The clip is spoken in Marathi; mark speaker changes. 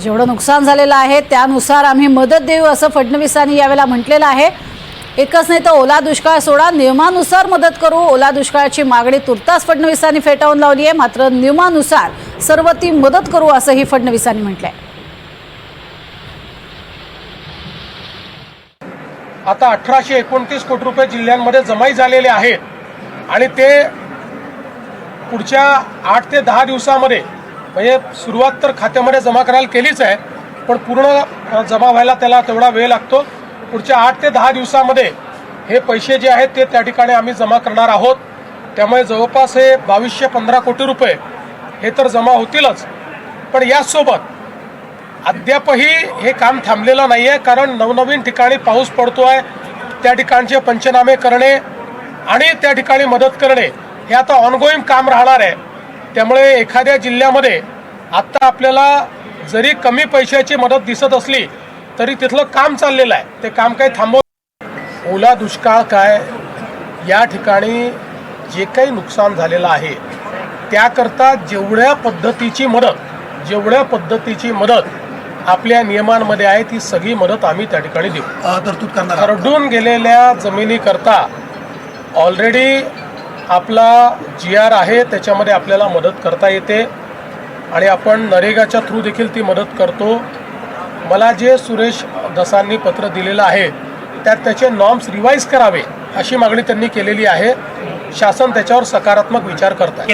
Speaker 1: जेवढं नुकसान झालेलं आहे त्यानुसार आम्ही मदत देऊ असं फडणवीसांनी यावेळेला म्हटलेलं आहे. एकच नाही तर ओला दुष्काळ सोडा नियमानुसार मदत करू. ओला दुष्काळाची मागणी तुर्तास फडणवीसांनी फेटाळून लावली आहे. मात्र नियमानुसार सर्व ती मदत करू असंही फडणवीसांनी म्हटलंय.
Speaker 2: आता अठराशे एकोणतीस कोटी रुपये जिल्ह्यांमध्ये जमाई झालेले आहेत. आणि ते पुढच्या आठ ते दहा दिवसामध्ये म्हणजे सुरुवात तर खात्यामध्ये जमा करायला केलीच आहे पण पूर्ण जमा व्हायला त्याला तेवढा वेळ लागतो. पुढच्या आठ ते दहा दिवसामध्ये हे पैसे जे आहेत ते त्या ठिकाणी आम्ही जमा करणार आहोत. त्यामुळे जवळपास हे बावीसशे पंधरा कोटी रुपये हे तर जमा होतीलच. पण याचसोबत अद्यापही हे काम थांबलेलं नाही आहे कारण नवनवीन ठिकाणी पाऊस पडतो आहे त्या ठिकाणचे पंचनामे करणे आणि त्या ठिकाणी मदत करणे हे आता ऑनगोईंग काम राहणार आहे. त्यामुळे एखाद्या जिल्ह्यामध्ये आत्ता आपल्याला जरी कमी पैशाची मदत दिसत असली तरी तिथलं काम चाललेलं आहे. ते काम काही थांबव ओला दुष्काळ काय? या ठिकाणी जे काही नुकसान झालेलं आहे त्याकरता जेवढ्या पद्धतीची मदत जेवढ्या पद्धतीची मदत आपल्या नियमांमध्ये आहे ती सगळी मदत आम्ही त्या ठिकाणी देऊ.
Speaker 3: तरतूद करणार आहात.
Speaker 2: खरडून गेलेल्या जमिनीकरता ऑलरेडी आपला जी आर आहे त्याच्यामध्ये आपल्याला मदत करता येते. आणि आपण नरेगाच्या थ्रू देखील ती मदत करतो. मला जे सुरेश दसांनी पत्र दिलेलं आहे त्यात त्याचे नॉर्म्स रिवाईज करावे अशी मागणी त्यांनी केलेली आहे. शासन त्याच्यावर सकारात्मक विचार करतात